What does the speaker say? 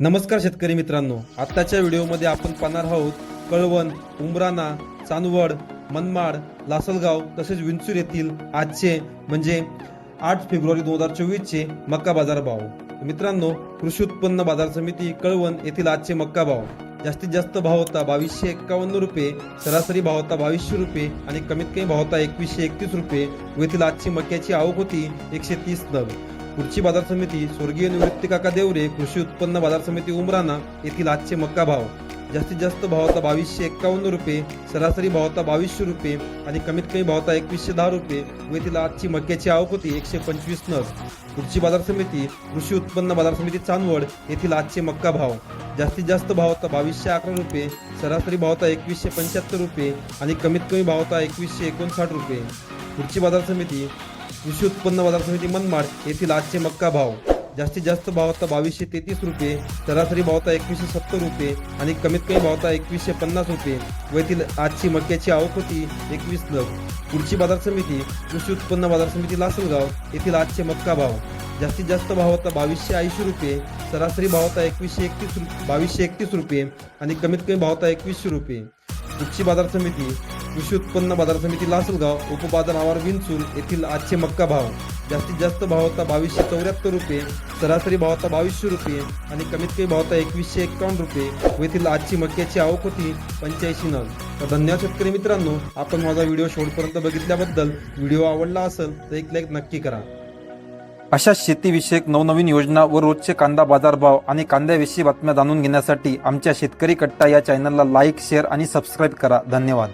नमस्कार शेतकरी मित्रांनो. आत्ताच्या व्हिडिओमध्ये आपण पाहणार आहोत कळवण उमराणा चांदवड मनमाड लासलगाव तसेच विंचूर येथील आजचे म्हणजे आठ फेब्रुवारी दोन हजार चोवीसचे मक्का बाजार भाव. मित्रांनो कृषी उत्पन्न बाजार समिती कळवण येथील आजचे मक्का भाव. जास्तीत जास्त भाव होता बावीसशे एक्कावन्न रुपये सरासरी भाव होता बावीसशे रुपये आणि कमीत कमी भाव होता एकवीसशे एकतीस रुपये व येथील आजची मक्याची आवक होती एकशे तीस नग पुढची बाजार समिती स्वर्गीय निवृत्ती काका देवरे कृषी उत्पन्न बाजार समिती उमराणा येथील आजचे मक्का भाव. जास्तीत जास्त भाव होता बावीसशे एक्कावन्न रुपये सरासरी भाव होता बावीसशे रुपये आणि कमीत कमी भाव होता एकवीसशे दहा रुपये व येथील आजची मक्याची आवक होती एकशे पंचवीस नस पुढची बाजार समिती कृषी उत्पन्न बाजार समिती चांदवड येथील आजचे मक्का भाव. जास्तीत जास्त भाव होता बावीसशे अकरा रुपये सरासरी भाव होता एकवीसशे पंच्याहत्तर रुपये आणि कमीत कमी भाव होता एकवीसशे एकोणसाठ रुपये. पुढची बाजार समिती कृषी उत्पन्न बाजार समिती मनमाड येथील आजचे मक्का भाव. जास्तीत जास्त भाव होता बावीसशे तेहतीस रुपये सरासरी भाव होता एकवीसशे सत्तर रुपये आणि कमीत कमी भाव होता एकवीसशे पन्नास रुपये. व येथील आजची मक्याची आवक होती एकवीस लाख. पुढची बाजार समिती कृषी उत्पन्न बाजार समिती लासलगाव येथील आजचे मक्का भाव. जास्तीत जास्त भाव होता बावीसशे ऐंशी रुपये सरासरी भाव होता एकवीसशे एकतीस बावीसशे एकतीस रुपये आणि कमीत कमी भाव होता एकवीसशे रुपये. पुढची बाजार समिती कृषी उत्पन्न बाजार समिती लासलगाव उपबाजार आवार विंचूर येथील आजचे मक्का भाव. जास्तीत जास्त भाव होता बावीसशे चौऱ्याहत्तर रुपये सरासरी भाव होता बावीसशे रुपये आणि कमीत कमी भाव होता एकवीसशे एक्कावन्न रुपये. व येथील आजची मक्याची आवक होती पंच्याऐंशी नग. तर धन्यवाद शेतकरी मित्रांनो आपण माझा व्हिडिओ शेवटपर्यंत बघितल्याबद्दल. व्हिडिओ आवडला असेल तर एक लाईक नक्की करा. अशा शेतीविषयक नवनवीन योजना व रोजचे कांदा बाजारभाव आणि कांद्याविषयी बातम्या जाणून घेण्यासाठी आमच्या शेतकरी कट्टा या चॅनलला लाईक शेअर आणि सबस्क्राईब करा. धन्यवाद.